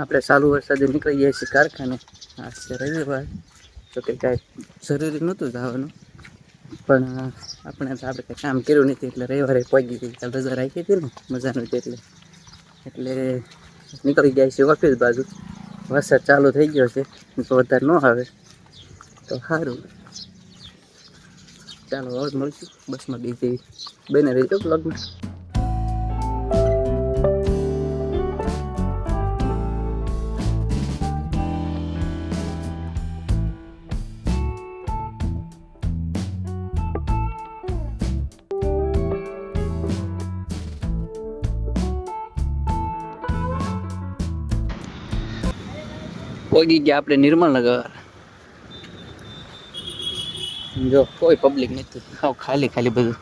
આપણે ચાલુ વરસાદે નીકળી ગયા છીએ કારખાને. આ છે રવિવાર. તો કે કાંઈ જરૂરી નહોતું જવાનું. પણ આપણે તો આપણે કંઈ કામ કર્યું નથી એટલે રવિવારે પહોંચી ગઈ કાલે રજા રાખી હતી ને, મજાનું હતી એટલે. એટલે નીકળી ગયા છીએ ઓફિસ બાજુ. વરસાદ ચાલુ થઈ ગયો છે તો વધારે ન આવે. તો સારું ચાલો, હવે મળીશું. બસમાં બીજી બને રહીજો બ્લોગમાં. પહોંચી ગયા આપણે નિર્મળનગર જો, કોઈ પબ્લિક નથી. હાવ ખાલી ખાલી બધું.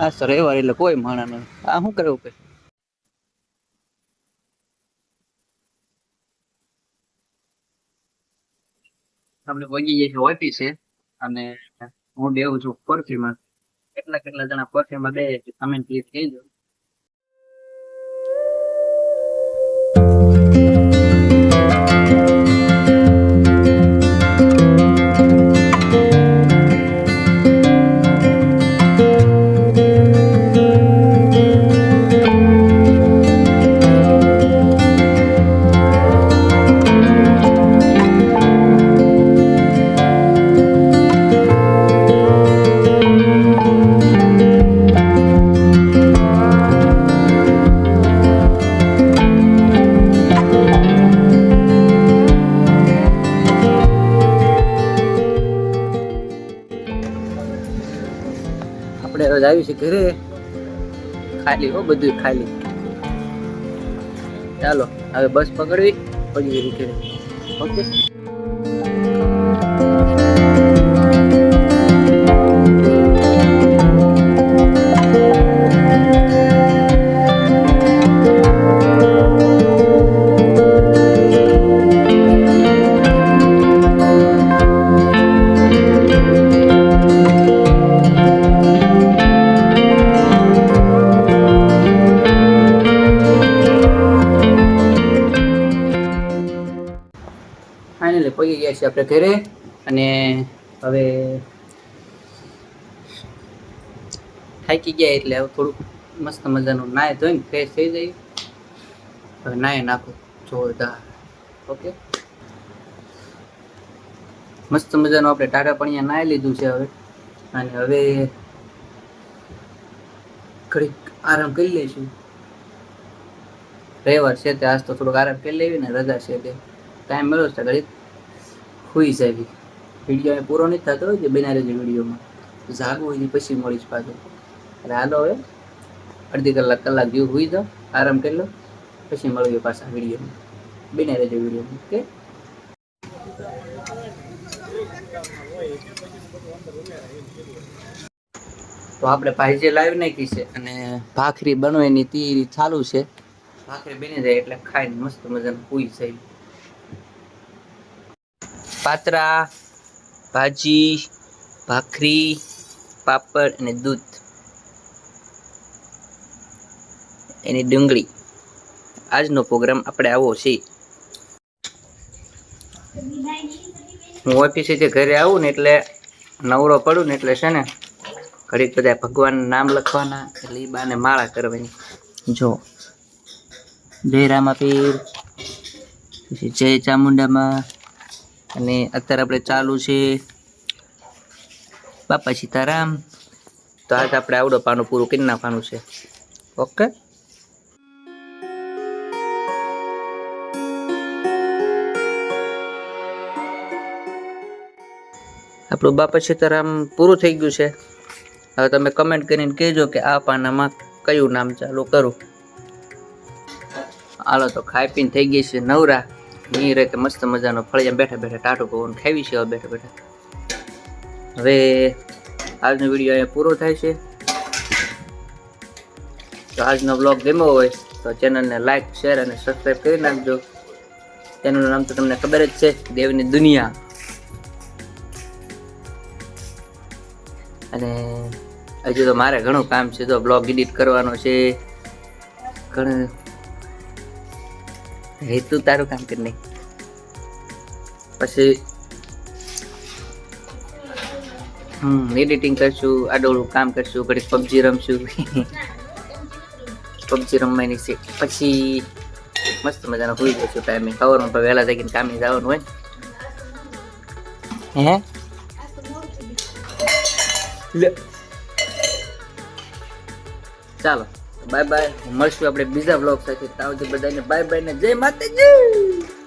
આ સર રવિવાર એટલે કોઈ માણા નહીં આ શું કરવું કે આપણે વગી જઈએ છીએ ઓફિસે અને હું બેવું છું પરફ્યુમાં કેટલા કેટલા જણા પરફ્યુમાં બે તમે પ્લીઝ કહેજો. આપણે રોજ આવી છે ઘરે. ખાલી હો બધું ખાલી. ચાલો, હવે બસ પકડવી પડી ઘરે. ઓકે? છીએ આપણે ઘરે અને હવે થાકી ગયા એટલે હવે થોડુંક મસ્ત મજાનું નાય ધોઈને ફ્રેશ થઈ જાય હવે નાય નાખું જોરદાર. ઓકે મસ્ત મજાનું આપણે ટાટા પણિયા નાય લીધું છે હવે. અને હવે ઘડીક આરામ કરી લઈશું. રવિવાર છે તે આજ તો થોડુંક આરામ કરી લેવી ને રજા છે તે. ટાઈમ મળ્યો છે ઘડીક. હુઈ જાવી વીડિયો અહીં પૂરો નથી થતો કે બના રહેજો વિડીયોમાં. જાગવું હોય પછી મળીશ પાછું. એટલે હાલો હવે, અડધી કલાક કલાક જેવું હુઈ જાઓ, આરામ કરી લો, પછી મળીએ પાછા વિડીયોમાં. બના રહેજો વિડીયોમાં, ઓકે? તો આપણે ભાઈજે લાવી નાખી છે અને ભાખરી બનવાની તીરી ચાલુ છે, ભાખરી બની જાય એટલે ખાઈને મસ્ત મજાનું હુઈ જાય. પાતરા, ભાજી, ભાખરી, પાપડ અને દૂધ. એની ડુંગળી. આજનો પ્રોગ્રામ આપણે આવો છે. હું ઓફિસેથી ઘરે આવું ને એટલે નવરો પડું ને એટલે છે ને ઘડીક બધા ભગવાનના નામ લખવાના લીબાને માળા કરવાની. જો. જય રામાપીર. પછી જય ચામુંડામાં. અને અત્યારે આપણે ચાલુ છે બાપા સીતારામ. તો આજ આપણે આવડો પાનું પૂરું કરી નાખવાનું છે. ઓકે? આપણું બાપા સીતારામ પૂરું થઈ ગયું છે. હવે તમે કમેન્ટ કરીને કહેજો કે આ પાનામાં કયું નામ ચાલુ કરું. હાલો, તો ખાઈ પીને થઈ ગઈ છે નવરા. ની રીતે મસ્ત મજાનો ફળિયા બેઠા બેઠા ટાટો પવન ખાવી છે બેઠા બેઠા. હવે આજનો વીડિયો અહીંયા પૂરો થાય છે. તો આજનો બ્લોગ ગમ્યો હોય તો ચેનલને લાઈક શેર અને સબસ્ક્રાઈબ કરી નાખજો. ચેનલનું નામ તો તમને ખબર જ છે, દેવની દુનિયા. અને હજુ તો મારે ઘણું કામ છે તો બ્લોગ એડિટ કરવાનો છે. ઘણું હે તું તારું કામ કરી નહીં પછી હમ એડિટિંગ કરશું આડોળું કામ કરશું ઘડીક પબજી રમશું પબજી રમવાની છે પછી મસ્ત મજાનો હોઈ જશું ટાઈમે સવારમાં પણ વહેલા જઈને કામે જવાનું હોય હે લે ચાલો બાય બાય મળશું આપણે બીજા બ્લોગ સાથે. તાવજી બધાને બાય બાય ને જય માતાજી!